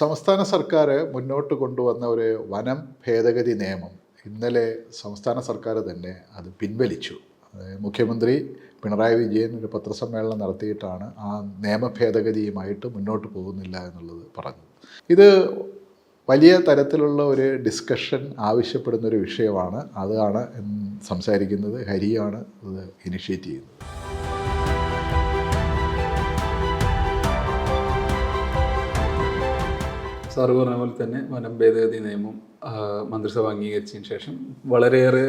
സംസ്ഥാന സർക്കാർ മുന്നോട്ട് കൊണ്ടുവന്ന ഒരു വനം ഭേദഗതി നിയമം ഇന്നലെ സംസ്ഥാന സർക്കാർ തന്നെ അത് പിൻവലിച്ചു. മുഖ്യമന്ത്രി പിണറായി വിജയൻ ഒരു പത്രസമ്മേളനം നടത്തിയിട്ടാണ് ആ നിയമ ഭേദഗതിയുമായിട്ട് മുന്നോട്ട് പോകുന്നില്ല എന്നുള്ളത് പറഞ്ഞു ഇത് വലിയ തരത്തിലുള്ള ഒരു ഡിസ്കഷൻ ആവശ്യപ്പെടുന്ന ഒരു വിഷയമാണ്. അതാണ് സംസാരിക്കുന്നത്. ഹരിയാണ് ഇത് ഇനിഷ്യേറ്റ് ചെയ്യുന്നത്. സാറ് പറഞ്ഞ പോലെ തന്നെ വനം ഭേദഗതി നിയമം മന്ത്രിസഭ അംഗീകരിച്ചതിന് ശേഷം വളരെയേറെ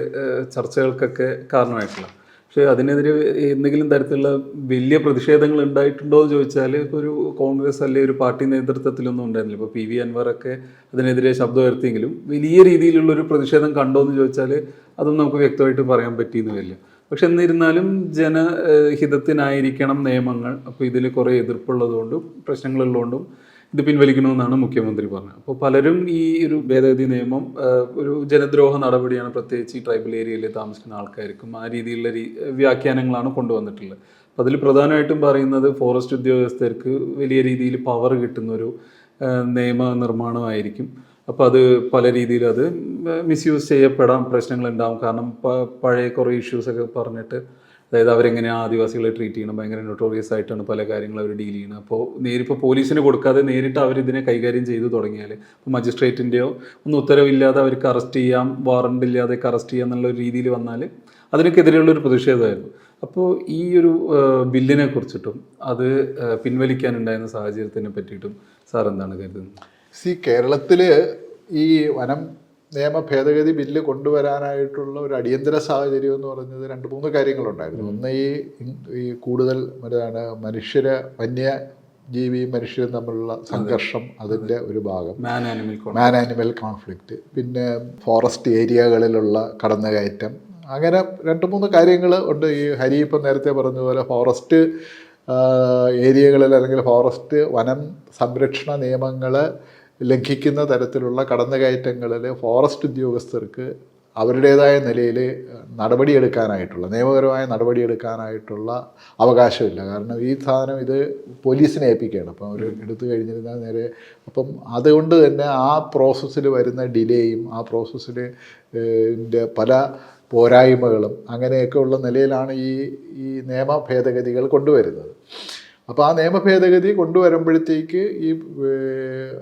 ചർച്ചകൾക്കൊക്കെ കാരണമായിട്ടുള്ള. പക്ഷേ അതിനെതിരെ എന്തെങ്കിലും തരത്തിലുള്ള വലിയ പ്രതിഷേധങ്ങൾ ഉണ്ടായിട്ടുണ്ടോ എന്ന് ചോദിച്ചാൽ ഇപ്പോൾ ഒരു കോൺഗ്രസ് അല്ലെ ഒരു പാർട്ടി നേതൃത്വത്തിലൊന്നും ഉണ്ടായിരുന്നില്ല. ഇപ്പോൾ പി വി അൻവറൊക്കെ അതിനെതിരെ ശബ്ദം ഉയർത്തിയെങ്കിലും വലിയ രീതിയിലുള്ള ഒരു പ്രതിഷേധം കണ്ടോ എന്ന് ചോദിച്ചാൽ അതൊന്നും നമുക്ക് വ്യക്തമായിട്ട് പറയാൻ പറ്റിയെന്ന് വരില്ല. പക്ഷെ എന്നിരുന്നാലും ജനഹിതത്തിനായിരിക്കണം നിയമങ്ങൾ. അപ്പോൾ ഇതിൽ കുറേ എതിർപ്പുള്ളതുകൊണ്ടും പ്രശ്നങ്ങളുള്ളതുകൊണ്ടും ഇത് പിൻവലിക്കണമെന്നാണ് മുഖ്യമന്ത്രി പറഞ്ഞത്. അപ്പോൾ പലരും ഈ ഒരു ഭേദഗതി നിയമം ഒരു ജനദ്രോഹ നടപടിയാണ് പ്രത്യേകിച്ച് ഈ ട്രൈബൽ ഏരിയയിൽ താമസിക്കുന്ന ആൾക്കാർക്കും ആ രീതിയിലുള്ള വ്യാഖ്യാനങ്ങളാണ് കൊണ്ടുവന്നിട്ടുള്ളത്. അപ്പോൾ അതിൽ പ്രധാനമായിട്ടും പറയുന്നത് ഫോറസ്റ്റ് ഉദ്യോഗസ്ഥർക്ക് വലിയ രീതിയിൽ പവർ കിട്ടുന്നൊരു ഒരു നിയമ നിർമ്മാണമായിരിക്കും. അപ്പോൾ അത് പല രീതിയിൽ അത് മിസ്യൂസ് ചെയ്യപ്പെടാം പ്രശ്നങ്ങൾ ഉണ്ടാവും കാരണം പഴയ കുറേ ഇഷ്യൂസൊക്കെ പറഞ്ഞിട്ട് അതായത് അവരെങ്ങനെയാണ് ആദിവാസികളെ ട്രീറ്റ് ചെയ്യണം ഭയങ്കര നൊട്ടോറിയസ് ആയിട്ടാണ് പല കാര്യങ്ങളും അവർ ഡീൽ ചെയ്യുന്നത്. അപ്പോൾ നേരിപ്പോൾ പോലീസിന് കൊടുക്കാതെ നേരിട്ട് അവർ ഇതിനെ കൈകാര്യം ചെയ്തു തുടങ്ങിയാൽ ഇപ്പോൾ മജിസ്ട്രേറ്റിന്റെയോ ഒന്നും ഉത്തരവില്ലാതെ അവർക്ക് അറസ്റ്റ് ചെയ്യാം വാറണ്ട് ഇല്ലാതെ അറസ്റ്റ് ചെയ്യാം എന്നുള്ള രീതിയിൽ വന്നാൽ അതിനൊക്കെതിരെയുള്ള ഒരു പ്രതിഷേധമായിരുന്നു. അപ്പോൾ ഈ ഒരു ബില്ലിനെ കുറിച്ചിട്ടും അത് പിൻവലിക്കാനുണ്ടായിരുന്ന സാഹചര്യത്തിനെ പറ്റിയിട്ടും സാർ എന്താണ് കരുതുന്നത്? സി കേരളത്തിൽ ഈ വനം നിയമ ഭേദഗതി ബില്ല് കൊണ്ടുവരാനായിട്ടുള്ള ഒരു അടിയന്തര സാഹചര്യം എന്ന് പറഞ്ഞത് രണ്ട് മൂന്ന് കാര്യങ്ങളുണ്ടായിരുന്നു. ഒന്ന് ഈ ഈ കൂടുതൽ എന്താണ് മനുഷ്യരെ വന്യ ജീവിയും മനുഷ്യരും തമ്മിലുള്ള സംഘർഷം അതിന്റെ ഒരു ഭാഗം. മാൻ ആനിമൽ കോൺഫ്ലിക്റ്റ് പിന്നെ ഫോറസ്റ്റ് ഏരിയകളിലുള്ള കടന്നുകയറ്റം. അങ്ങനെ രണ്ട് മൂന്ന് കാര്യങ്ങൾ ഉണ്ട്. ഈ ഹരി ഇപ്പം നേരത്തെ പറഞ്ഞതുപോലെ ഫോറസ്റ്റ് ഏരിയകളിൽ അല്ലെങ്കിൽ ഫോറസ്റ്റ് വനം സംരക്ഷണ നിയമങ്ങൾ ലംഘിക്കുന്ന തരത്തിലുള്ള കടന്നുകയറ്റങ്ങളിൽ ഫോറസ്റ്റ് ഉദ്യോഗസ്ഥർക്ക് അവരുടേതായ നിലയിൽ നടപടിയെടുക്കാനായിട്ടുള്ള നിയമപരമായ നടപടിയെടുക്കാനായിട്ടുള്ള അവകാശമില്ല. കാരണം ഈ സാധനം ഇത് പോലീസിനെ ഏൽപ്പിക്കുകയാണ്. അപ്പം അവർ എടുത്തു കഴിഞ്ഞിരുന്നാൽ നേരെ അപ്പം അതുകൊണ്ട് തന്നെ ആ പ്രോസസ്സിൽ വരുന്ന ഡിലേയും ആ പ്രോസസ്സിന്റെ പല പോരായ്മകളും അങ്ങനെയൊക്കെ ഉള്ള നിലയിലാണ് ഈ ഈ നിയമ ഭേദഗതികൾ കൊണ്ടുവരുന്നത്. അപ്പോൾ ആ നിയമ ഭേദഗതി കൊണ്ടുവരുമ്പോഴത്തേക്ക് ഈ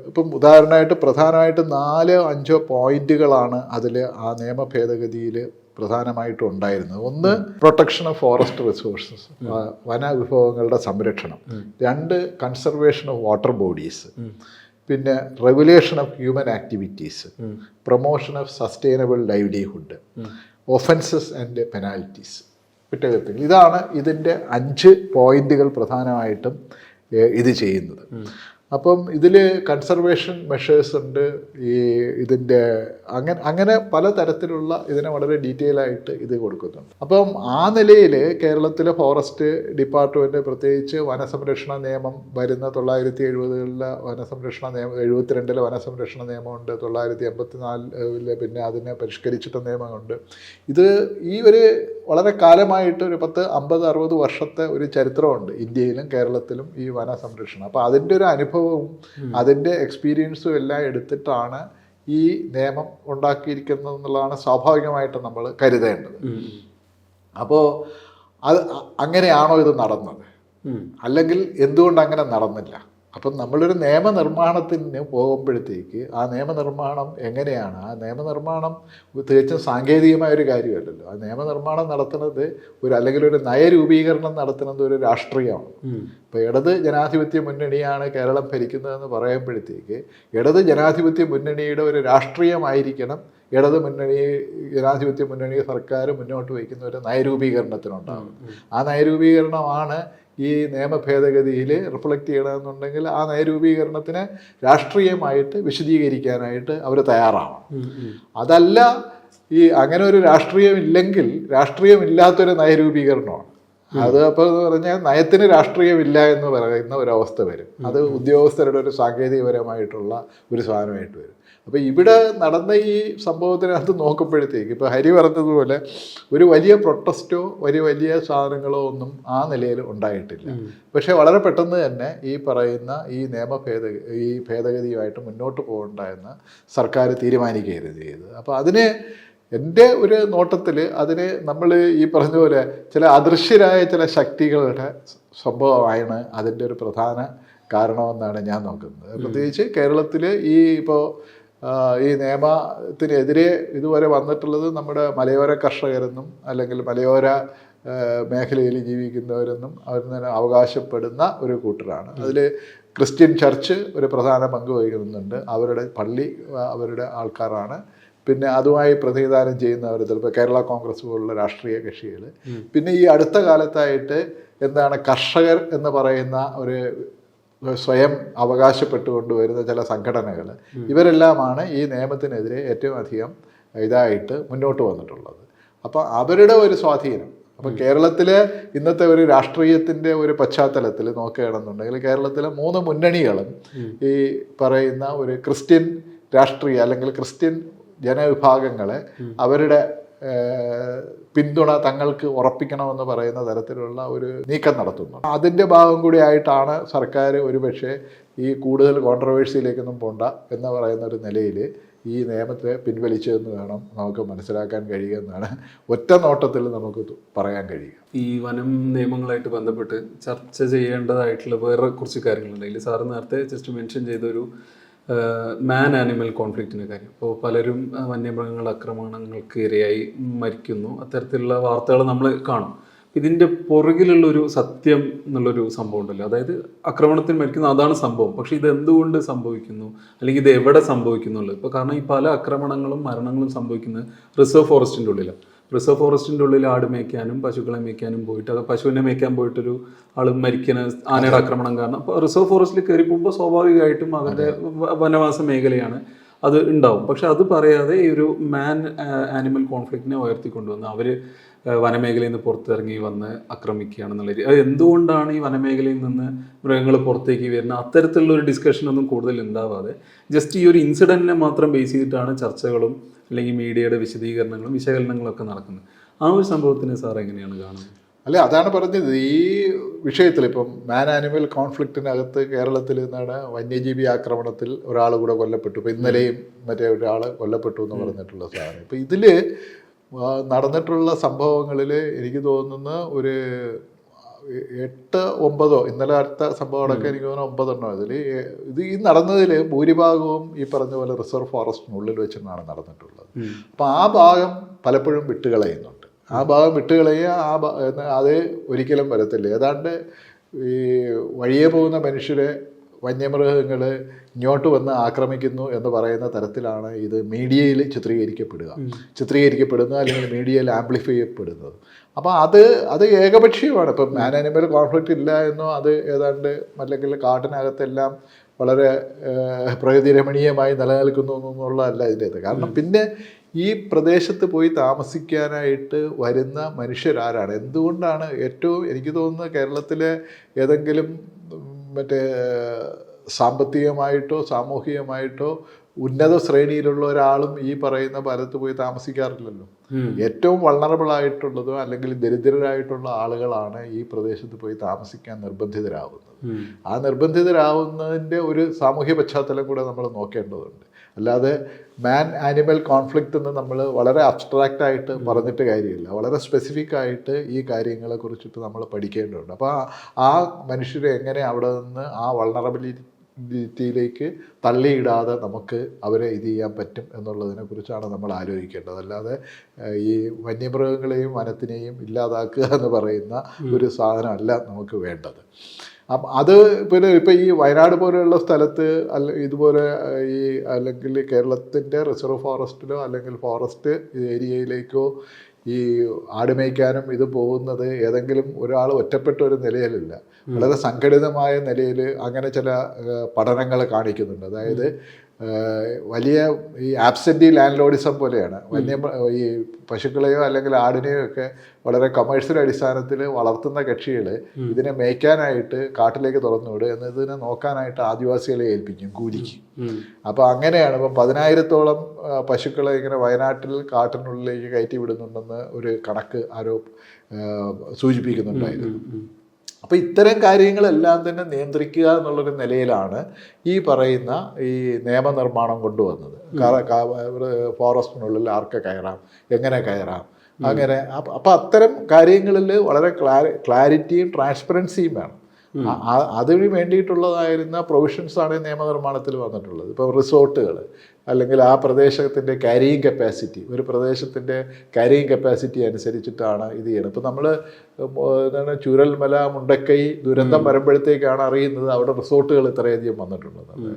ഇപ്പം ഉദാഹരണമായിട്ട് പ്രധാനമായിട്ട് നാല് അഞ്ചോ പോയിന്റുകളാണ് അതിൽ ആ നിയമ ഭേദഗതിയിൽ പ്രധാനമായിട്ടും ഉണ്ടായിരുന്നത്. ഒന്ന് പ്രൊട്ടക്ഷൻ ഓഫ് ഫോറസ്റ്റ് റിസോഴ്സസ് വന വിഭവങ്ങളുടെ സംരക്ഷണം. രണ്ട് കൺസർവേഷൻ ഓഫ് വാട്ടർ ബോഡീസ് പിന്നെ regulation of human activities promotion of sustainable livelihood offences and penalties കുറ്റകൃത്യങ്ങൾ ഇതാണ് ഇതിന്റെ അഞ്ച് പോയിന്റുകൾ പ്രധാനമായിട്ടും ഇത് ചെയ്യുന്നത്. അപ്പം ഇതിൽ കൺസർവേഷൻ മെഷേഴ്സ് ഉണ്ട്. ഈ ഇതിന്റെ അങ്ങനെ അങ്ങനെ പല തരത്തിലുള്ള ഇതിനെ വളരെ ഡീറ്റെയിൽ ആയിട്ട് ഇത് കൊടുക്കുന്നുണ്ട്. അപ്പം ആ നിലയിൽ കേരളത്തിലെ ഫോറസ്റ്റ് ഡിപ്പാർട്ട്മെന്റ് പ്രത്യേകിച്ച് വനസംരക്ഷണ നിയമം വരുന്ന തൊള്ളായിരത്തി എഴുപതുകളിലെ വനസംരക്ഷണ നിയമം എഴുപത്തിരണ്ടിലെ വനസംരക്ഷണ നിയമമുണ്ട് തൊള്ളായിരത്തി എൺപത്തി നാലിലെ പിന്നെ അതിനെ പരിഷ്കരിച്ചിട്ട നിയമമുണ്ട്. ഇത് ഈ ഒരു വളരെ കാലമായിട്ട് ഒരു പത്ത് അമ്പത് അറുപത് വർഷത്തെ ഒരു ചരിത്രമുണ്ട് ഇന്ത്യയിലും കേരളത്തിലും ഈ വനസംരക്ഷണം. അപ്പോൾ അതിന്റെ ഒരു അനുഭവവും അതിന്റെ എക്സ്പീരിയൻസും എല്ലാം എടുത്തിട്ടാണ് ഈ നിയമം ഉണ്ടാക്കിയിരിക്കുന്നത് എന്നുള്ളതാണ് സ്വാഭാവികമായിട്ട് നമ്മൾ കരുതേണ്ടത്. അപ്പോൾ അത് അങ്ങനെയാണോ ഇത് നടന്നത്? അല്ലെങ്കിൽ എന്തുകൊണ്ട് അങ്ങനെ നടന്നില്ല? അപ്പം നമ്മളൊരു നിയമനിർമ്മാണത്തിന് പോകുമ്പോഴത്തേക്ക് ആ നിയമനിർമ്മാണം എങ്ങനെയാണ്? ആ നിയമനിർമ്മാണം തികച്ചും സാങ്കേതികമായ ഒരു കാര്യമല്ലല്ലോ. ആ നിയമനിർമ്മാണം നടത്തുന്നത് ഒരു അല്ലെങ്കിൽ ഒരു നയരൂപീകരണം നടത്തുന്നത് ഒരു രാഷ്ട്രീയമാണ്. ഇപ്പോൾ ഇടത് ജനാധിപത്യ മുന്നണിയാണ് കേരളം ഭരിക്കുന്നതെന്ന് പറയുമ്പോഴത്തേക്ക് ഇടത് ജനാധിപത്യ മുന്നണിയുടെ ഒരു രാഷ്ട്രീയമായിരിക്കണം ഇടത് മുന്നണി ജനാധിപത്യ മുന്നണി സർക്കാർ മുന്നോട്ട് വയ്ക്കുന്ന ഒരു നയരൂപീകരണത്തിനുണ്ടാകും ആ നയരൂപീകരണമാണ് ഈ നിയമ ഭേദഗതിയിൽ റിഫ്ലക്റ്റ് ചെയ്യണമെന്നുണ്ടെങ്കിൽ ആ നയരൂപീകരണത്തിന് രാഷ്ട്രീയമായിട്ട് വിശദീകരിക്കാനായിട്ട് അവർ തയ്യാറാവണം. അതല്ല ഈ അങ്ങനെ ഒരു രാഷ്ട്രീയമില്ലെങ്കിൽ രാഷ്ട്രീയമില്ലാത്തൊരു നയരൂപീകരണമാണ്. അത് അപ്പോൾ എന്ന് പറഞ്ഞാൽ നയത്തിന് രാഷ്ട്രീയമില്ല എന്ന് പറയുന്ന ഒരവസ്ഥ വരും. അത് ഉദ്യോഗസ്ഥരുടെ ഒരു സാങ്കേതികപരമായിട്ടുള്ള ഒരു സാധനമായിട്ട് വരും. അപ്പോൾ ഇവിടെ നടന്ന ഈ സംഭവത്തിനകത്ത് നോക്കുമ്പോഴത്തേക്ക് ഇപ്പോൾ ഹരി പറഞ്ഞതുപോലെ ഒരു വലിയ പ്രൊട്ടസ്റ്റോ ഒരു വലിയ സാധനങ്ങളോ ഒന്നും ആ നിലയിൽ ഉണ്ടായിട്ടില്ല. പക്ഷേ വളരെ പെട്ടെന്ന് തന്നെ ഈ പറയുന്ന ഈ നിയമ ഭേദഗതി ഈ ഭേദഗതിയുമായിട്ട് മുന്നോട്ട് പോകണ്ട എന്ന് സർക്കാർ തീരുമാനിക്കുകയായിരുന്നു ചെയ്തത്. അപ്പോൾ അതിന് എന്റെ ഒരു നോട്ടത്തിൽ അതിന് നമ്മൾ ഈ പറഞ്ഞ പോലെ ചില അദൃശ്യരായ ചില ശക്തികളുടെ സംഭവമാണ് അതിന്റെ ഒരു പ്രധാന കാരണമെന്നാണ് ഞാൻ നോക്കുന്നത്. പ്രത്യേകിച്ച് കേരളത്തിൽ ഈ ഇപ്പോൾ ഈ നിയമത്തിനെതിരെ ഇതുവരെ വന്നിട്ടുള്ളത് നമ്മുടെ മലയോര കർഷകരെന്നും അല്ലെങ്കിൽ മലയോര മേഖലയിൽ ജീവിക്കുന്നവരെന്നും അവർ തന്നെ അവകാശപ്പെടുന്ന ഒരു കൂട്ടരാണ്. അതിൽ ക്രിസ്ത്യൻ ചർച്ച് ഒരു പ്രധാന പങ്ക് വഹിക്കുന്നുണ്ട്. അവരുടെ പള്ളി അവരുടെ ആൾക്കാരാണ്. പിന്നെ അതുമായി പ്രതിനിധാനം ചെയ്യുന്നവർ ചിലപ്പോൾ കേരള കോൺഗ്രസ് പോലുള്ള രാഷ്ട്രീയ കക്ഷികൾ പിന്നെ ഈ അടുത്ത കാലത്തായിട്ട് എന്താണ് കർഷകർ എന്ന് പറയുന്ന ഒരു സ്വയം അവകാശപ്പെട്ടുകൊണ്ട് വരുന്ന ചില സംഘടനകൾ. ഇവരെല്ലാമാണ് ഈ നിയമത്തിനെതിരെ ഏറ്റവും അധികം ഇതായിട്ട് മുന്നോട്ട് വന്നിട്ടുള്ളത്. അപ്പോൾ അവരുടെ ഒരു സ്വാധീനം. അപ്പം കേരളത്തിലെ ഇന്നത്തെ ഒരു രാഷ്ട്രീയത്തിന്റെ ഒരു പശ്ചാത്തലത്തിൽ നോക്കുകയാണെന്നുണ്ടെങ്കിൽ കേരളത്തിലെ മൂന്ന് മുന്നണികളും ഈ പറയുന്ന ഒരു ക്രിസ്ത്യൻ രാഷ്ട്രീയ അല്ലെങ്കിൽ ക്രിസ്ത്യൻ ജനവിഭാഗങ്ങളെ അവരുടെ പിന്തുണ തങ്ങൾക്ക് ഉറപ്പിക്കണമെന്ന് പറയുന്ന തരത്തിലുള്ള ഒരു നീക്കം നടത്തുന്നു. അതിന്റെ ഭാഗം കൂടിയായിട്ടാണ് സർക്കാർ ഒരുപക്ഷെ ഈ കൂടുതൽ കോൺട്രവേഴ്സിയിലേക്കൊന്നും പോണ്ട എന്ന് പറയുന്ന ഒരു നിലയിൽ ഈ നിയമത്തെ പിൻവലിച്ചതെന്ന് വേണം നമുക്ക് മനസ്സിലാക്കാൻ കഴിയുമെന്നാണ് ഒറ്റ നോട്ടത്തിൽ നമുക്ക് പറയാൻ കഴിയുക. ഈ വനം നിയമങ്ങളായിട്ട് ബന്ധപ്പെട്ട് ചർച്ച ചെയ്യേണ്ടതായിട്ടുള്ള വേറെ കുറച്ച് കാര്യങ്ങളുണ്ട്. അതിൽ സാറ് നേരത്തെ ജസ്റ്റ് മെൻഷൻ ചെയ്തൊരു മാൻ ആനിമൽ കോൺഫ്ലിക്റ്റിന്റെ കാര്യം. അപ്പോൾ പലരും വന്യമൃഗങ്ങൾ ആക്രമണങ്ങൾക്ക് ഇരയായി മരിക്കുന്നു. അത്തരത്തിലുള്ള വാർത്തകൾ നമ്മൾ കാണും. ഇതിന്റെ പുറകിലുള്ളൊരു സത്യം എന്നുള്ളൊരു സംഭവം ഉണ്ടല്ലോ. അതായത് ആക്രമണത്തിന് മരിക്കുന്നു അതാണ് സംഭവം. പക്ഷേ ഇത് എന്തുകൊണ്ട് സംഭവിക്കുന്നു? അല്ലെങ്കിൽ ഇത് എവിടെ സംഭവിക്കുന്നുള്ളൂ ഇപ്പോൾ കാരണം ഈ പല ആക്രമണങ്ങളും മരണങ്ങളും സംഭവിക്കുന്നത് റിസർവ് ഫോറസ്റ്റിന്റെ ഉള്ളിലാണ് റിസർവ് ഫോറസ്റ്റിന്റെ ഉള്ളിൽ ആട് മേയ്ക്കാനും പശുക്കളെ മേയ്ക്കാനും പോയിട്ട് അത് പശുവിനെ മേയ്ക്കാൻ പോയിട്ടൊരു ആൾ മരിക്കുന്ന ആനയുടെ ആക്രമണം കാരണം. അപ്പോൾ റിസർവ് ഫോറസ്റ്റിൽ കയറി പോകുമ്പോൾ സ്വാഭാവികമായിട്ടും അവരുടെ വനവാസ മേഖലയാണ് അത് ഉണ്ടാവും. പക്ഷെ അത് പറയാതെ ഈ ഒരു മാൻ ആനിമൽ കോൺഫ്ലിക്റ്റിനെ ഉയർത്തിക്കൊണ്ടുവന്ന് അവർ വനമേഖലയിൽ നിന്ന് പുറത്തിറങ്ങി വന്ന് ആക്രമിക്കുകയാണെന്നുള്ള രീതി. അത് എന്തുകൊണ്ടാണ് ഈ വനമേഖലയിൽ നിന്ന് മൃഗങ്ങൾ പുറത്തേക്ക് വരുന്ന അത്തരത്തിലുള്ള ഒരു ഡിസ്കഷൻ ഒന്നും കൂടുതൽ ഉണ്ടാവാതെ ജസ്റ്റ് ഈ ഒരു ഇൻസിഡന്റിനെ മാത്രം ബേസ് ചെയ്തിട്ടാണ് ചർച്ചകളും അല്ലെങ്കിൽ മീഡിയയുടെ വിശദീകരണങ്ങളും വിശകലനങ്ങളും ഒക്കെ നടക്കുന്നത്. ആ ഒരു സംഭവത്തിന് സാർ എങ്ങനെയാണ് കാണുന്നത്? അല്ല അതാണ് പറഞ്ഞത്. ഈ വിഷയത്തിൽ ഇപ്പം മാൻ ആനിമൽ കോൺഫ്ലിക്റ്റിനകത്ത് കേരളത്തിൽ നിന്നാണ് വന്യജീവി ആക്രമണത്തിൽ ഒരാൾ കൂടെ കൊല്ലപ്പെട്ടു. ഇപ്പം ഇന്നലെയും മറ്റേ ഒരാൾ കൊല്ലപ്പെട്ടു എന്ന് പറഞ്ഞിട്ടുള്ള സാധനം. ഇപ്പം ഇതിൽ നടന്നിട്ടുള്ള സംഭവങ്ങളിൽ എനിക്ക് തോന്നുന്ന ഒരു എട്ട് ഒമ്പതോ ഇന്നലെ അടുത്ത സംഭവങ്ങളൊക്കെ എനിക്ക് തോന്നുന്നു ഒമ്പതെണ്ണോ. ഇതിൽ ഇത് ഈ നടന്നതിൽ ഭൂരിഭാഗവും ഈ പറഞ്ഞ പോലെ റിസർവ് ഫോറസ്റ്റിനുള്ളിൽ വെച്ചിട്ടാണ് നടന്നിട്ടുള്ളത്. അപ്പം ആ ഭാഗം പലപ്പോഴും വിട്ടുകളയുന്നുണ്ട്. ആ ഭാഗം വിട്ടുകളയുക ആ അത് ഒരിക്കലും വരത്തില്ല. ഏതാണ്ട് ഈ വഴിയെ പോകുന്ന മനുഷ്യരെ വന്യമൃഗങ്ങൾ ഇങ്ങോട്ട് വന്ന് ആക്രമിക്കുന്നു എന്ന് പറയുന്ന തരത്തിലാണ് ഇത് മീഡിയയിൽ ചിത്രീകരിക്കപ്പെടുക. ചിത്രീകരിക്കപ്പെടുന്നത് അല്ലെങ്കിൽ മീഡിയയിൽ ആംപ്ലിഫൈ ചെയ്യപ്പെടുന്നത്. അപ്പോൾ അത് അത് ഏകപക്ഷീയമാണ്. ഇപ്പം മാൻ ആനിമൽ കോൺഫ്ലിക്റ്റ് ഇല്ല എന്നോ അത് ഏതാണ്ട് അല്ലെങ്കിൽ കാട്ടിനകത്തെല്ലാം വളരെ പ്രകൃതിരമണീയമായി പ്രകൃതി രമണീയമായി നിലനിൽക്കുന്നു എന്നുള്ളതല്ല ഇതിന്റെ കാരണം പിന്നെ ഈ പ്രദേശത്ത് പോയി താമസിക്കാനായിട്ട് വരുന്ന മനുഷ്യരാരാണ്? എന്തുകൊണ്ടാണ് ഏറ്റവും എനിക്ക് തോന്നുന്നത് കേരളത്തിലെ ഏതെങ്കിലും മറ്റേ സാമ്പത്തികമായിട്ടോ സാമൂഹികമായിട്ടോ ഉന്നത ശ്രേണിയിലുള്ള ഒരാളും ഈ പറയുന്ന ഭാരത്ത് പോയി താമസിക്കാറില്ലല്ലോ. ഏറ്റവും വൾണറബിൾ ആയിട്ടുള്ളതോ അല്ലെങ്കിൽ ദരിദ്രരായിട്ടുള്ള ആളുകളാണ് ഈ പ്രദേശത്ത് പോയി താമസിക്കാൻ നിർബന്ധിതരാകുന്നത് ആ നിർബന്ധിതരാകുന്നതിന്റെ ഒരു സാമൂഹ്യ പശ്ചാത്തലം കൂടെ നമ്മൾ നോക്കേണ്ടതുണ്ട്. അല്ലാതെ മാൻ ആനിമൽ കോൺഫ്ലിക്റ്റ് എന്ന് നമ്മൾ വളരെ അബ്സ്ട്രാക്റ്റ് ആയിട്ട് പറഞ്ഞിട്ട് കാര്യമില്ല. വളരെ സ്പെസിഫിക് ആയിട്ട് ഈ കാര്യങ്ങളെ കുറിച്ചിട്ട് നമ്മൾ പഠിക്കേണ്ടതുണ്ട്. അപ്പോൾ ആ- മനുഷ്യരെ എങ്ങനെ അവിടെ നിന്ന് ആ വൾണറബിലിറ്റിയിലേക്ക് തള്ളിയിടാതെ നമുക്ക് അവരെ ഇത് ചെയ്യാൻ പറ്റും എന്നുള്ളതിനെ കുറിച്ചാണ് നമ്മൾ ആലോചിക്കേണ്ടത്. അല്ലാതെ ഈ വന്യമൃഗങ്ങളെയും വനത്തിനെയും ഇല്ലാതാക്കുക എന്ന് പറയുന്ന ഒരു സാധനമല്ല നമുക്ക് വേണ്ടത്. അപ്പം അത് പിന്നെ ഇപ്പം ഈ വയനാട് പോലെയുള്ള സ്ഥലത്ത് അല്ല ഇതുപോലെ ഈ അല്ലെങ്കിൽ കേരളത്തിന്റെ റിസർവ് ഫോറസ്റ്റിലോ അല്ലെങ്കിൽ ഫോറസ്റ്റ് ഏരിയയിലേക്കോ ഈ ആട് മേയ്ക്കാനും ഇത് പോകുന്നത് ഏതെങ്കിലും ഒരാൾ ഒറ്റപ്പെട്ട ഒരു നിലയിലല്ല. വളരെ സംഘടിതമായ നിലയിൽ അങ്ങനെ ചില പഠനങ്ങൾ കാണിക്കുന്നുണ്ട്. അതായത് വലിയ ഈ ആബ്സെന്റി ലാൻഡ് ലോഡിസം പോലെയാണ് വലിയ ഈ പശുക്കളെയോ അല്ലെങ്കിൽ ആടിനെയോ ഒക്കെ വളരെ കമേഴ്ഷ്യൽ അടിസ്ഥാനത്തിൽ വളർത്തുന്ന കക്ഷികൾ ഇതിനെ മേയ്ക്കാനായിട്ട് കാട്ടിലേക്ക് തുറന്നുവിടുക എന്നതിനെ നോക്കാനായിട്ട് ആദിവാസികളെ ഏൽപ്പിക്കും കൂലിക്ക്. അപ്പോൾ അങ്ങനെയാണ്. ഇപ്പം പതിനായിരത്തോളം പശുക്കളെ ഇങ്ങനെ വയനാട്ടിൽ കാട്ടിനുള്ളിലേക്ക് കയറ്റി വിടുന്നുണ്ടെന്ന് ഒരു കണക്ക് ആരോ സൂചിപ്പിക്കുന്നുണ്ടായിരുന്നു. അപ്പോൾ ഇത്തരം കാര്യങ്ങളെല്ലാം തന്നെ നിയന്ത്രിക്കുക എന്നുള്ളൊരു നിലയിലാണ് ഈ പറയുന്ന ഈ നിയമനിർമ്മാണം കൊണ്ടുവന്നത്. ഫോറസ്റ്റിനുള്ളിൽ ആർക്ക് കയറാം? എങ്ങനെ കയറാം? അങ്ങനെ അപ്പം അത്തരം കാര്യങ്ങളിൽ വളരെ ക്ലാരി ക്ലാരിറ്റിയും ട്രാൻസ്പെറൻസിയും വേണം. അതിന് വേണ്ടിയിട്ടുള്ളതായിരുന്ന പ്രൊവിഷൻസാണ് നിയമനിർമ്മാണത്തിൽ വന്നിട്ടുള്ളത്. ഇപ്പോൾ റിസോർട്ടുകൾ അല്ലെങ്കിൽ ആ പ്രദേശത്തിന്റെ ക്യാരിയിങ് കപ്പാസിറ്റി ഒരു പ്രദേശത്തിന്റെ ക്യാരിയിങ് കപ്പാസിറ്റി അനുസരിച്ചിട്ടാണ് ഇത് ചെയ്യുന്നത്. ഇപ്പോൾ നമ്മൾ എന്താണ് ചുരൽമല മുണ്ടക്കൈ ദുരന്തം വരുമ്പോഴത്തേക്കാണ് അറിയുന്നത് അവിടെ റിസോർട്ടുകൾ ഇത്രയധികം വന്നിട്ടുണ്ടെന്ന്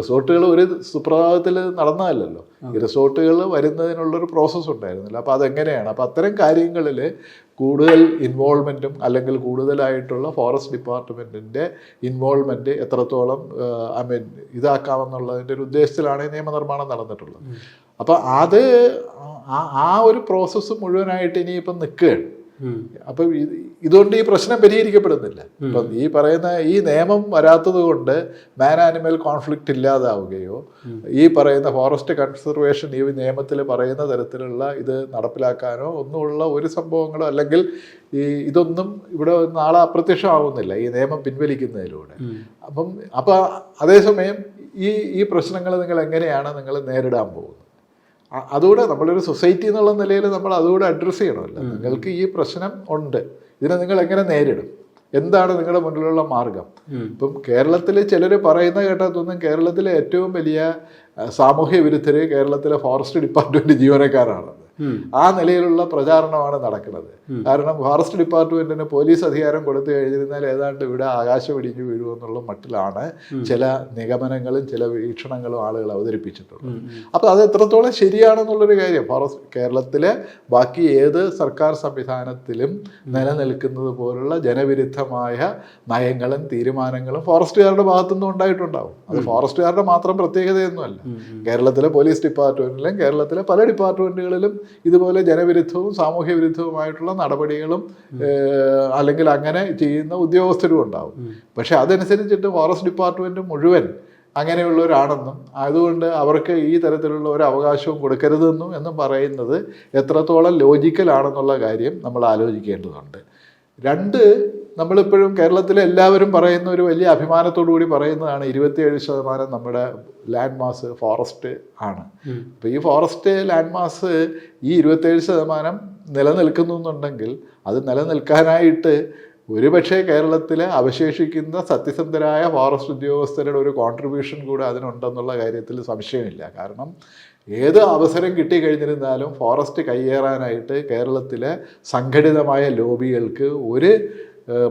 റിസോർട്ടുകൾ ഒരു സുപ്രഭാതത്തിൽ നടന്നതല്ലല്ലോ ഈ റിസോർട്ടുകൾ വരുന്നതിനുള്ളൊരു പ്രോസസ്സ് ഉണ്ടായിരുന്നില്ല. അപ്പോൾ അതെങ്ങനെയാണ്? അപ്പോൾ അത്തരം കാര്യങ്ങളിൽ കൂടുതൽ ഇൻവോൾവ്മെന്റും അല്ലെങ്കിൽ കൂടുതലായിട്ടുള്ള ഫോറസ്റ്റ് ഡിപ്പാർട്ട്മെന്റിന്റെ ഇൻവോൾവ്മെന്റ് എത്രത്തോളം ഐ മീൻ ഇതാക്കാമെന്നുള്ളതിന്റെ ഒരു ഉദ്ദേശത്തിലാണ് ഈ നിയമനിർമ്മാണം നടന്നിട്ടുള്ളത്. അപ്പോൾ അത് ആ- ഒരു പ്രോസസ്സ് മുഴുവനായിട്ട് ഇനിയിപ്പം നിൽക്കുകയാണ് അപ്പൊ അപ്പം ഇതുകൊണ്ട് ഈ പ്രശ്നം പരിഹരിക്കപ്പെടുന്നില്ല. ഇപ്പം ഈ പറയുന്ന ഈ നിയമം വരാത്തത് കൊണ്ട് മാൻ ആനിമൽ കോൺഫ്ലിക്റ്റ് ഇല്ലാതാവുകയോ ഈ പറയുന്ന ഫോറസ്റ്റ് കൺസർവേഷൻ ഈ നിയമത്തിൽ പറയുന്ന തരത്തിലുള്ള ഇത് നടപ്പിലാക്കാനോ ഒന്നുമുള്ള ഒരു സംഭവങ്ങളോ അല്ലെങ്കിൽ ഈ ഇതൊന്നും ഇവിടെ നാളെ അപ്രത്യക്ഷമാവുന്നില്ല ഈ നിയമം പിൻവലിക്കുന്നതിലൂടെ. അപ്പം അപ്പം അതേസമയം ഈ ഈ പ്രശ്നങ്ങൾ നിങ്ങൾ എങ്ങനെയാണ് നിങ്ങൾ നേരിടാൻ പോകുന്നത്? അതുകൂടെ നമ്മളൊരു സൊസൈറ്റി എന്നുള്ള നിലയിൽ നമ്മൾ അതുകൂടെ അഡ്രസ്സ് ചെയ്യണമല്ലോ. നിങ്ങൾക്ക് ഈ പ്രശ്നം ഉണ്ട്. ഇതിനെ നിങ്ങൾ എങ്ങനെ നേരിടും? എന്താണ് നിങ്ങളുടെ മുന്നിലുള്ള മാർഗം. ഇപ്പം കേരളത്തിൽ ചിലർ പറയുന്ന കേട്ടാൽ തോന്നും കേരളത്തിലെ ഏറ്റവും വലിയ സാമൂഹ്യ വിരുദ്ധർ കേരളത്തിലെ ഫോറസ്റ്റ് ഡിപ്പാർട്ട്മെന്റ് ജീവനക്കാരാണ്. ഉം. ആ നിലയിലുള്ള പ്രചാരണമാണ് നടക്കുന്നത്. കാരണം ഫോറസ്റ്റ് ഡിപ്പാർട്ട്മെന്റിന് പോലീസ് അധികാരം കൊടുത്തു കഴിഞ്ഞിരുന്നാൽ ഏതാണ്ട് ഇവിടെ ആകാശം ഇടിഞ്ഞു വീഴുമെന്നുള്ള മട്ടിലാണ് ചില നിഗമനങ്ങളും ചില വീക്ഷണങ്ങളും ആളുകൾ അവതരിപ്പിച്ചിട്ടുള്ളത്. അപ്പോൾ അത് എത്രത്തോളം ശരിയാണെന്നുള്ളൊരു കാര്യം. ഫോറസ്റ്റ് കേരളത്തിലെ ബാക്കി ഏത് സർക്കാർ സംവിധാനത്തിലും നിലനിൽക്കുന്നത് പോലുള്ള ജനവിരുദ്ധമായ നയങ്ങളും തീരുമാനങ്ങളും ഫോറസ്റ്റുകാരുടെ ഭാഗത്തുനിന്നും ഉണ്ടായിട്ടുണ്ടാവും. അത് ഫോറസ്റ്റുകാരുടെ മാത്രം പ്രത്യേകതയൊന്നുമല്ല. കേരളത്തിലെ പോലീസ് ഡിപ്പാർട്ട്മെന്റിലും കേരളത്തിലെ പല ഡിപ്പാർട്ട്മെന്റുകളിലും ഇതുപോലെ ജനവിരുദ്ധവും സാമൂഹ്യ വിരുദ്ധവുമായിട്ടുള്ള നടപടികളും അല്ലെങ്കിൽ അങ്ങനെ ചെയ്യുന്ന ഉദ്യോഗസ്ഥരും ഉണ്ടാവും. പക്ഷെ അതനുസരിച്ചിട്ട് ഫോറസ്റ്റ് ഡിപ്പാർട്ട്മെന്റ് മുഴുവൻ അങ്ങനെയുള്ളവരാണെന്നും അതുകൊണ്ട് അവർക്ക് ഈ തരത്തിലുള്ള ഒരു അവകാശവും കൊടുക്കരുതെന്നും എന്നും പറയുന്നത് എത്രത്തോളം ലോജിക്കലാണെന്നുള്ള കാര്യം നമ്മൾ ആലോചിക്കേണ്ടതുണ്ട്. രണ്ട് നമ്മളിപ്പോഴും കേരളത്തിലെ എല്ലാവരും പറയുന്ന ഒരു വലിയ അഭിമാനത്തോടു കൂടി പറയുന്നതാണ് ഇരുപത്തിയേഴ് ശതമാനം നമ്മുടെ ലാൻഡ് മാസ് ഫോറസ്റ്റ് ആണ്. അപ്പോൾ ഈ ഫോറസ്റ്റ് ലാൻഡ് മാസ് ഈ ഇരുപത്തേഴ് ശതമാനം നിലനിൽക്കുന്നു എന്നുണ്ടെങ്കിൽ അത് നിലനിൽക്കാനായിട്ട് ഒരുപക്ഷേ കേരളത്തിൽ അവശേഷിക്കുന്ന സത്യസന്ധരായ ഫോറസ്റ്റ് ഉദ്യോഗസ്ഥരുടെ ഒരു കോൺട്രിബ്യൂഷൻ കൂടെ അതിനുണ്ടെന്നുള്ള കാര്യത്തിൽ സംശയമില്ല കാരണം ഏത് അവസരം കിട്ടിക്കഴിഞ്ഞിരുന്നാലും ഫോറസ്റ്റ് കയ്യേറാനായിട്ട് കേരളത്തിലെ സംഘടിതമായ ലോബികൾക്ക് ഒരു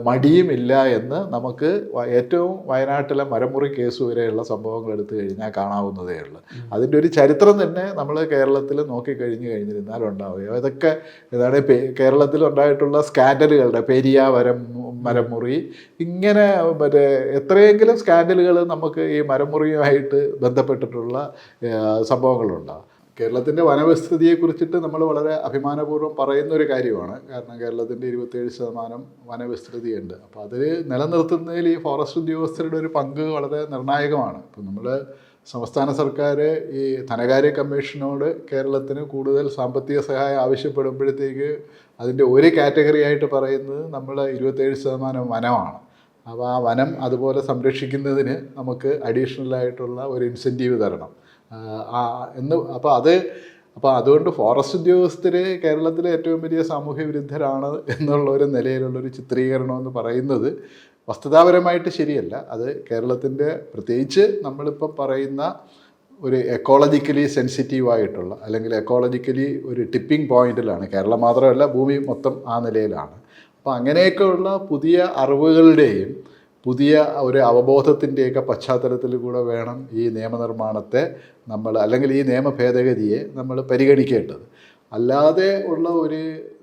മടിയുമില്ല എന്ന് നമുക്ക് ഏറ്റവും വയനാട്ടിലെ മരമുറി കേസ് വരെയുള്ള സംഭവങ്ങൾ എടുത്തു കഴിഞ്ഞാൽ കാണാവുന്നതേ ഉള്ളൂ. അതിന്റെ ഒരു ചരിത്രം തന്നെ നമ്മൾ കേരളത്തിൽ നോക്കിക്കഴിഞ്ഞു കഴിഞ്ഞിരുന്നാൽ ഉണ്ടാവുക ഇതൊക്കെ ഏതാണ് കേരളത്തിൽ ഉണ്ടായിട്ടുള്ള സ്കാൻഡലുകളുടെ പെരിയ വരം മരമുറി. ഇങ്ങനെ മറ്റേ എത്രയെങ്കിലും സ്കാൻഡലുകൾ നമുക്ക് ഈ മരമുറിയുമായിട്ട് ബന്ധപ്പെട്ടിട്ടുള്ള സംഭവങ്ങളുണ്ടാവും. സംഭവങ്ങളുണ്ടാകും കേരളത്തിന്റെ വനവിസ്തൃതിയെ കുറിച്ചിട്ട് നമ്മൾ വളരെ അഭിമാനപൂർവം പറയുന്ന ഒരു കാര്യമാണ്. കാരണം കേരളത്തിന്റെ ഇരുപത്തേഴ് ശതമാനം വനവിസ്തൃതിയുണ്ട്. അപ്പോൾ അതിൽ നിലനിർത്തുന്നതിൽ ഈ ഫോറസ്റ്റ് ഉദ്യോഗസ്ഥരുടെ ഒരു പങ്ക് വളരെ നിർണായകമാണ്. ഇപ്പം നമ്മൾ സംസ്ഥാന സർക്കാർ ഈ ധനകാര്യ കമ്മീഷനോട് കേരളത്തിന് കൂടുതൽ സാമ്പത്തിക സഹായം ആവശ്യപ്പെടുമ്പോഴത്തേക്ക് അതിന്റെ ഒരു കാറ്റഗറി ആയിട്ട് പറയുന്നത് നമ്മൾ ഇരുപത്തേഴ് ശതമാനം വനമാണ്. അപ്പോൾ ആ വനം അതുപോലെ സംരക്ഷിക്കുന്നതിന് നമുക്ക് അഡീഷണൽ ആയിട്ടുള്ള ഒരു ഇൻസെന്റീവ് തരണം. എന്ന് അപ്പോൾ അത് അപ്പോൾ അതുകൊണ്ട് ഫോറസ്റ്റ് ഉദ്യോഗസ്ഥർ കേരളത്തിലെ ഏറ്റവും വലിയ സാമൂഹ്യ വിരുദ്ധരാണ് എന്നുള്ള ഒരു നിലയിലുള്ളൊരു ചിത്രീകരണം എന്ന് പറയുന്നത് വസ്തുതാപരമായിട്ട് ശരിയല്ല. അത് കേരളത്തിന്റെ പ്രത്യേകിച്ച് നമ്മളിപ്പോൾ പറയുന്ന ഒരു എക്കോളജിക്കലി സെൻസിറ്റീവ് ആയിട്ടുള്ള അല്ലെങ്കിൽ എക്കോളജിക്കലി ഒരു ടിപ്പിംഗ് പോയിന്റിലാണ് കേരളം മാത്രമല്ല ഭൂമി മൊത്തം ആ നിലയിലാണ്. അപ്പോൾ അങ്ങനെയൊക്കെയുള്ള പുതിയ അറിവുകളുടെയും പുതിയ ഒരു അവബോധത്തിന്റെയൊക്കെ പശ്ചാത്തലത്തിൽ കൂടെ വേണം ഈ നിയമനിർമ്മാണത്തെ നമ്മൾ അല്ലെങ്കിൽ ഈ നിയമ ഭേദഗതിയെ നമ്മൾ പരിഗണിക്കേണ്ടത്. അല്ലാതെ ഉള്ള ഒരു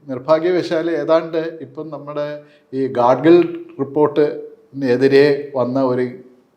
നിർഭാഗ്യവശാൽ ഏതാണ്ട് ഇപ്പം നമ്മുടെ ഈ ഗാഡ്ഗിൽ റിപ്പോർട്ടിനെതിരെ വന്ന ഒരു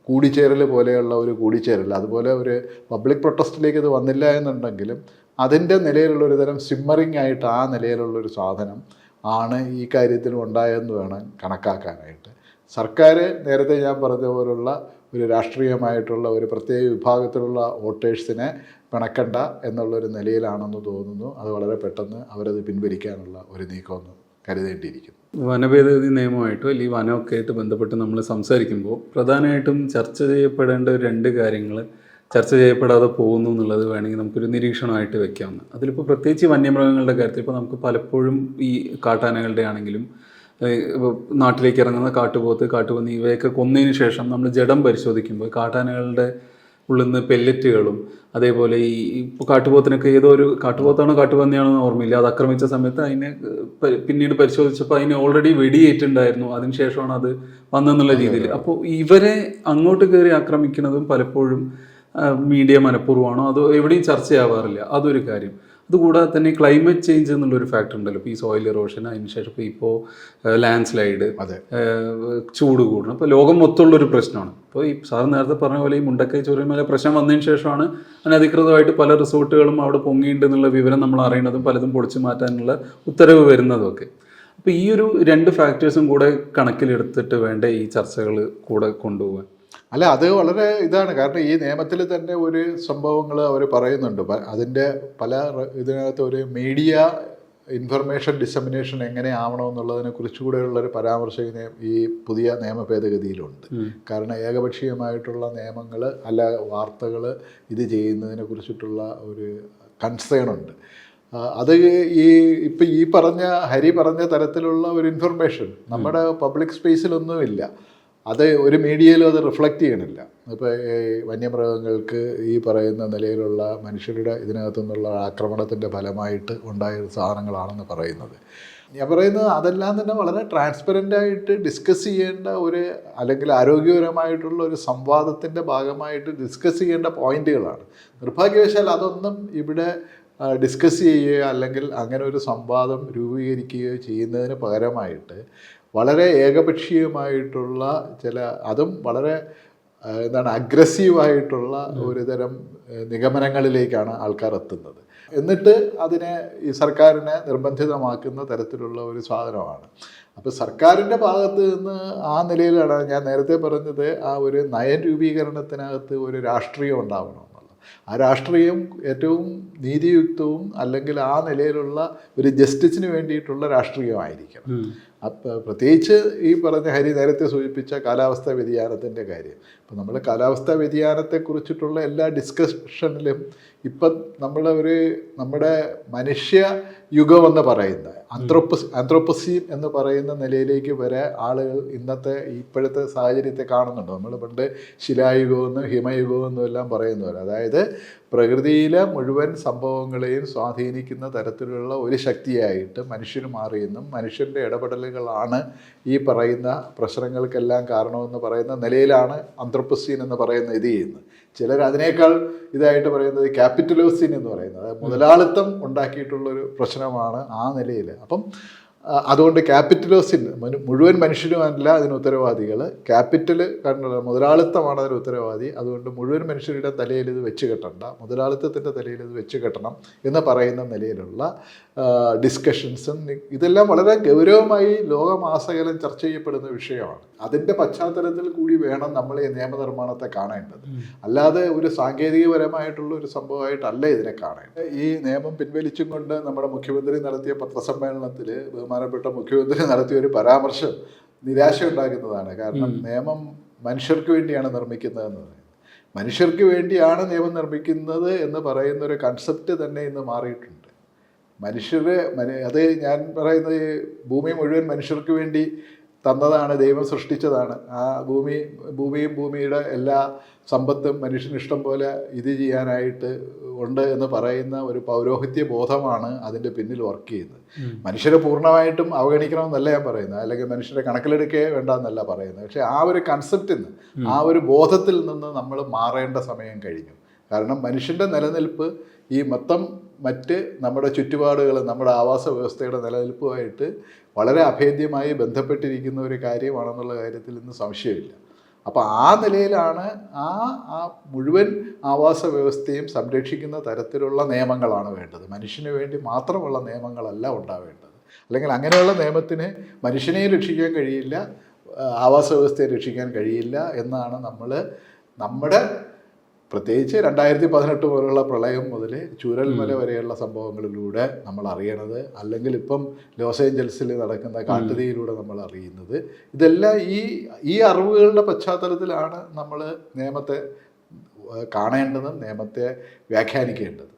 കൂടിച്ചേരൽ പോലെയുള്ള ഒരു കൂടിച്ചേരൽ അതുപോലെ ഒരു പബ്ലിക് പ്രൊട്ടസ്റ്റിലേക്ക് ഇത് വന്നില്ല എന്നുണ്ടെങ്കിലും അതിന്റെ നിലയിലുള്ള ഒരു തരം സിമ്മറിങ് ആയിട്ട് ആ നിലയിലുള്ള ഒരു സാധനം ആണ് ഈ കാര്യത്തിൽ ഉണ്ടായതെന്ന് വേണം കണക്കാക്കാനായിട്ട്. സർക്കാർ നേരത്തെ ഞാൻ പറഞ്ഞ പോലുള്ള ഒരു രാഷ്ട്രീയമായിട്ടുള്ള ഒരു പ്രത്യേക വിഭാഗത്തിലുള്ള വോട്ടേഴ്സിനെ പിണക്കണ്ട എന്നുള്ളൊരു നിലയിലാണെന്ന് തോന്നുന്നു. അത് വളരെ പെട്ടെന്ന് അവരത് പിൻവലിക്കാനുള്ള ഒരു നീക്കമെന്ന് കരുതേണ്ടിയിരിക്കുന്നു. വനഭേദഗതി നിയമമായിട്ടോ അല്ലെങ്കിൽ വനമൊക്കെ ആയിട്ട് ബന്ധപ്പെട്ട് നമ്മൾ സംസാരിക്കുമ്പോൾ പ്രധാനമായിട്ടും ചർച്ച ചെയ്യപ്പെടേണ്ട രണ്ട് കാര്യങ്ങൾ ചർച്ച ചെയ്യപ്പെടാതെ പോകുന്നു എന്നുള്ളത് വേണമെങ്കിൽ നമുക്കൊരു നിരീക്ഷണമായിട്ട് വെക്കാവുന്ന അതിലിപ്പോൾ പ്രത്യേകിച്ച് വന്യമൃഗങ്ങളുടെ കാര്യത്തിൽ ഇപ്പോൾ നമുക്ക് പലപ്പോഴും ഈ കാട്ടാനകളുടെ ആണെങ്കിലും നാട്ടിലേക്ക് ഇറങ്ങുന്ന കാട്ടുപോത്ത് കാട്ടുപന്നി ഇവയൊക്കെ കൊന്നതിന് ശേഷം നമ്മൾ ജഡം പരിശോധിക്കുമ്പോൾ കാട്ടാനകളുടെ ഉള്ളിൽ നിന്ന് പെല്ലറ്റുകളും അതേപോലെ ഈ ഇപ്പോൾ കാട്ടുപോത്തിനൊക്കെ ഏതോ ഒരു കാട്ടുപോത്താണോ കാട്ടുപന്നിയാണോ എന്ന് ഓർമ്മയില്ല. അത് ആക്രമിച്ച സമയത്ത് അതിനെ പിന്നീട് പരിശോധിച്ചപ്പോൾ അതിനെ ഓൾറെഡി വെടിയേറ്റുണ്ടായിരുന്നു അതിനുശേഷമാണ് അത് വന്നെന്നുള്ള രീതിയിൽ. അപ്പോൾ ഇവരെ അങ്ങോട്ട് കയറി ആക്രമിക്കുന്നതും പലപ്പോഴും മീഡിയ മനഃപൂർവമാണോ? അതോ എവിടെയും ചർച്ചയാവാറില്ല? അതൊരു കാര്യം. അതുകൂടാതെ തന്നെ ക്ലൈമറ്റ് ചേഞ്ച് എന്നുള്ളൊരു ഫാക്ടർ ഉണ്ടല്ലോ. ഇപ്പോൾ ഈ സോയിൽ ഇറോഷൻ അതിനുശേഷം ഇപ്പോൾ ഇപ്പോൾ ലാൻഡ് സ്ലൈഡ് ചൂട് കൂടണം അപ്പോൾ ലോകം മൊത്തമുള്ള ഒരു പ്രശ്നമാണ്. അപ്പോൾ ഈ സാർ നേരത്തെ പറഞ്ഞ പോലെ ഈ മുണ്ടക്കൈ ചൊറിയമല പ്രശ്നം വന്നതിന് ശേഷമാണ് അനധികൃതമായിട്ട് പല റിസോർട്ടുകളും അവിടെ പൊങ്ങിയിട്ടുണ്ടെന്നുള്ള വിവരം നമ്മൾ അറിയുന്നതും പലതും പൊളിച്ചു മാറ്റാനുള്ള ഉത്തരവ് വരുന്നതും ഒക്കെ. അപ്പോൾ ഈ ഒരു രണ്ട് ഫാക്ടേഴ്സും കൂടെ കണക്കിലെടുത്തിട്ട് വേണ്ട ഈ ചർച്ചകൾ കൂടെ കൊണ്ടുപോകാൻ അല്ല അത് വളരെ ഇതാണ്. കാരണം ഈ നിയമത്തിൽ തന്നെ ഒരു സംഭവങ്ങൾ അവർ പറയുന്നുണ്ട്. അതിന്റെ പല ഇതിനകത്ത് ഒരു മീഡിയ ഇൻഫർമേഷൻ ഡിസമിനേഷൻ എങ്ങനെ ആവണമെന്നുള്ളതിനെ കുറിച്ചുകൂടെയുള്ള ഒരു പരാമർശം ഈ പുതിയ നിയമ ഭേദഗതിയിലുണ്ട് കാരണം ഏകപക്ഷീയമായിട്ടുള്ള നിയമങ്ങൾ അല്ല വാർത്തകൾ ഇത് ചെയ്യുന്നതിനെ കുറിച്ചിട്ടുള്ള ഒരു കൺസേൺ ഉണ്ട്. അത് ഈ ഇപ്പം ഈ പറഞ്ഞ ഹരി പറഞ്ഞ തരത്തിലുള്ള ഒരു ഇൻഫർമേഷൻ നമ്മുടെ പബ്ലിക് സ്പേസിലൊന്നുമില്ല അത് ഒരു മീഡിയയിലും അത് റിഫ്ലക്റ്റ് ചെയ്യണില്ല. ഇപ്പോൾ വന്യമൃഗങ്ങൾക്ക് ഈ പറയുന്ന നിലയിലുള്ള മനുഷ്യരുടെ ഇതിനകത്തു നിന്നുള്ള ആക്രമണത്തിന്റെ ഫലമായിട്ട് ഉണ്ടായ സാധനങ്ങളാണെന്ന് പറയുന്നത്. ഞാൻ പറയുന്നത് അതെല്ലാം തന്നെ വളരെ ട്രാൻസ്പെറന്റായിട്ട് ഡിസ്കസ് ചെയ്യേണ്ട ഒരു അല്ലെങ്കിൽ ആരോഗ്യപരമായിട്ടുള്ള ഒരു സംവാദത്തിന്റെ ഭാഗമായിട്ട് ഡിസ്കസ് ചെയ്യേണ്ട പോയിന്റുകളാണ് നിർഭാഗ്യവശാൽ അതൊന്നും ഇവിടെ ഡിസ്കസ് ചെയ്യുകയോ അല്ലെങ്കിൽ അങ്ങനെ ഒരു സംവാദം രൂപീകരിക്കുകയോ ചെയ്യുന്നതിന് പകരമായിട്ട് വളരെ ഏകപക്ഷീയമായിട്ടുള്ള ചില അതും വളരെ എന്താണ് അഗ്രസീവായിട്ടുള്ള ഒരു തരം നിഗമനങ്ങളിലേക്കാണ് ആൾക്കാർ എത്തുന്നത്. എന്നിട്ട് അതിനെ ഈ സർക്കാരിനെ നിർബന്ധിതമാക്കുന്ന തരത്തിലുള്ള ഒരു സാധനമാണ്. അപ്പോൾ സർക്കാരിന്റെ ഭാഗത്ത് നിന്ന് ആ നിലയിലാണ് ഞാൻ നേരത്തെ പറഞ്ഞത് ആ ഒരു നയരൂപീകരണത്തിനകത്ത് ഒരു രാഷ്ട്രീയം ഉണ്ടാവണം എന്നുള്ളത് ആ രാഷ്ട്രീയം ഏറ്റവും നീതിയുക്തവും അല്ലെങ്കിൽ ആ നിലയിലുള്ള ഒരു ജസ്റ്റിസിന് വേണ്ടിയിട്ടുള്ള രാഷ്ട്രീയമായിരിക്കണം. പ്രത്യേകിച്ച് ഈ പറഞ്ഞ ഹരി നേരത്തെ സൂചിപ്പിച്ച കാലാവസ്ഥാ വ്യതിയാനത്തിന്റെ കാര്യം. ഇപ്പം നമ്മൾ കാലാവസ്ഥാ വ്യതിയാനത്തെക്കുറിച്ചിട്ടുള്ള എല്ലാ ഡിസ്കഷനിലും ഇപ്പം നമ്മൾ ഒരു നമ്മുടെ മനുഷ്യ യുഗമെന്ന് പറയുന്ന ആന്ത്രോപ്പസ് ആന്ത്രോപ്പസീൻ എന്ന് പറയുന്ന നിലയിലേക്ക് വരെ ആളുകൾ ഇന്നത്തെ ഇപ്പോഴത്തെ സാഹചര്യത്തെ കാണുന്നുണ്ട്. നമ്മൾ പണ്ട് ശിലായുഗമെന്നും ഹിമയുഗമെന്നും എല്ലാം പറയുന്നവർ അതായത് പ്രകൃതിയിലെ മുഴുവൻ സംഭവങ്ങളെയും സ്വാധീനിക്കുന്ന തരത്തിലുള്ള ഒരു ശക്തിയായിട്ട് മനുഷ്യന് മാറിയെന്നും മനുഷ്യന്റെ ഇടപെടലുകളാണ് ഈ പറയുന്ന പ്രശ്നങ്ങൾക്കെല്ലാം കാരണമെന്ന് പറയുന്ന നിലയിലാണ് അന്ത്രപ്പസീൻ എന്ന് പറയുന്ന ഇത് ചെയ്യുന്നത് ചിലർ അതിനേക്കാൾ ഇതായിട്ട് പറയുന്നത് ക്യാപിറ്റലോസീൻ എന്ന് പറയുന്നത്. മുതലാളിത്തം ഉണ്ടാക്കിയിട്ടുള്ളൊരു പ്രശ്നമാണ് ആ നിലയിൽ അപ്പം അതുകൊണ്ട് ക്യാപിറ്റലോസിൻ മുഴുവൻ മനുഷ്യരുമല്ല അതിന് ഉത്തരവാദികൾ. ക്യാപിറ്റൽ കണ്ട മുതലാളിത്തമാണ് അതിന് ഉത്തരവാദി. അതുകൊണ്ട് മുഴുവൻ മനുഷ്യരുടെ തലയിൽ ഇത് വെച്ച് കെട്ടണ്ട മുതലാളിത്തത്തിന്റെ തലയിൽ ഇത് വെച്ച് കെട്ടണം എന്ന് പറയുന്ന നിലയിലുള്ള ഡിസ്കഷൻസും ഇതെല്ലാം വളരെ ഗൗരവമായി ലോകമാസകലം ചർച്ച ചെയ്യപ്പെടുന്ന വിഷയമാണ്. അതിന്റെ പശ്ചാത്തലത്തിൽ കൂടി വേണം നമ്മൾ ഈ നിയമനിർമ്മാണത്തെ കാണേണ്ടത്. അല്ലാതെ ഒരു സാങ്കേതികപരമായിട്ടുള്ള ഒരു സംഭവമായിട്ടല്ല ഇതിനെ കാണേണ്ടത്. ഈ നിയമം പിൻവലിച്ചും കൊണ്ട് നമ്മുടെ മുഖ്യമന്ത്രി നടത്തിയ പത്രസമ്മേളനത്തിൽ ബഹുമാനപ്പെട്ട മുഖ്യമന്ത്രി നടത്തിയ ഒരു പരാമർശം നിരാശ ഉണ്ടാക്കുന്നതാണ് കാരണം നിയമം മനുഷ്യർക്ക് വേണ്ടിയാണ് നിർമ്മിക്കുന്നതെന്ന് പറയുന്നത്. മനുഷ്യർക്ക് വേണ്ടിയാണ് നിയമം നിർമ്മിക്കുന്നത് എന്ന് പറയുന്ന ഒരു കൺസെപ്റ്റ് തന്നെ ഇന്ന് മാറിയിട്ടുണ്ട്. മനുഷ്യരെ മനു- അത് ഞാൻ പറയുന്നത് ഭൂമി മുഴുവൻ മനുഷ്യർക്ക് വേണ്ടി തന്നതാണ് ദൈവം സൃഷ്ടിച്ചതാണ്. ആ ഭൂമി ഭൂമിയും ഭൂമിയുടെ എല്ലാ സമ്പത്തും മനുഷ്യന് ഇഷ്ടം പോലെ ഇത് ചെയ്യാനായിട്ട് ഉണ്ട് എന്ന് പറയുന്ന ഒരു പൗരോഹിത്യ ബോധമാണ് അതിന്റെ പിന്നിൽ വർക്ക് ചെയ്യുന്നത്. മനുഷ്യരെ പൂർണമായിട്ടും അവഗണിക്കണമെന്നല്ല ഞാൻ പറയുന്നത്. അല്ലെങ്കിൽ മനുഷ്യരെ കണക്കിലെടുക്കേ വേണ്ട എന്നല്ല പറയുന്നത്. പക്ഷേ ആ ഒരു കൺസെപ്റ്റിൽ നിന്ന് ആ ഒരു ബോധത്തിൽ നിന്ന് നമ്മൾ മാറേണ്ട സമയം കഴിഞ്ഞു. കാരണം മനുഷ്യന്റെ നിലനിൽപ്പ് ഈ മൊത്തം മറ്റ് നമ്മുടെ ചുറ്റുപാടുകൾ നമ്മുടെ ആവാസ വ്യവസ്ഥയുടെ നിലനിൽപ്പുമായിട്ട് വളരെ അഭേദ്യമായി ബന്ധപ്പെട്ടിരിക്കുന്ന ഒരു കാര്യമാണെന്നുള്ള കാര്യത്തിൽ ഇന്ന് സംശയമില്ല. അപ്പോൾ ആ നിലയിലാണ് ആ ആ മുഴുവൻ ആവാസ വ്യവസ്ഥയും സംരക്ഷിക്കുന്ന തരത്തിലുള്ള നിയമങ്ങളാണ് വേണ്ടത്. മനുഷ്യന് വേണ്ടി മാത്രമുള്ള നിയമങ്ങളല്ല ഉണ്ടാവേണ്ടത്. അല്ലെങ്കിൽ അങ്ങനെയുള്ള നിയമത്തിന് മനുഷ്യനെയും രക്ഷിക്കാൻ കഴിയില്ല ആവാസ വ്യവസ്ഥയെ രക്ഷിക്കാൻ കഴിയില്ല എന്നാണ് നമ്മൾ നമ്മുടെ പ്രത്യേകിച്ച് രണ്ടായിരത്തി പതിനെട്ട് പോലുള്ള പ്രളയം മുതൽ ചുരൽമല വരെയുള്ള സംഭവങ്ങളിലൂടെ നമ്മൾ അറിയണത് അല്ലെങ്കിൽ ഇപ്പം ലോസ് ഏഞ്ചൽസിൽ നടക്കുന്ന കാട്ടുതീയിലൂടെ നമ്മൾ അറിയുന്നത്. ഇതെല്ലാം ഈ ഈ അറിവുകളുടെ പശ്ചാത്തലത്തിലാണ് നമ്മൾ നിയമത്തെ കാണേണ്ടതും നിയമത്തെ വ്യാഖ്യാനിക്കേണ്ടത്.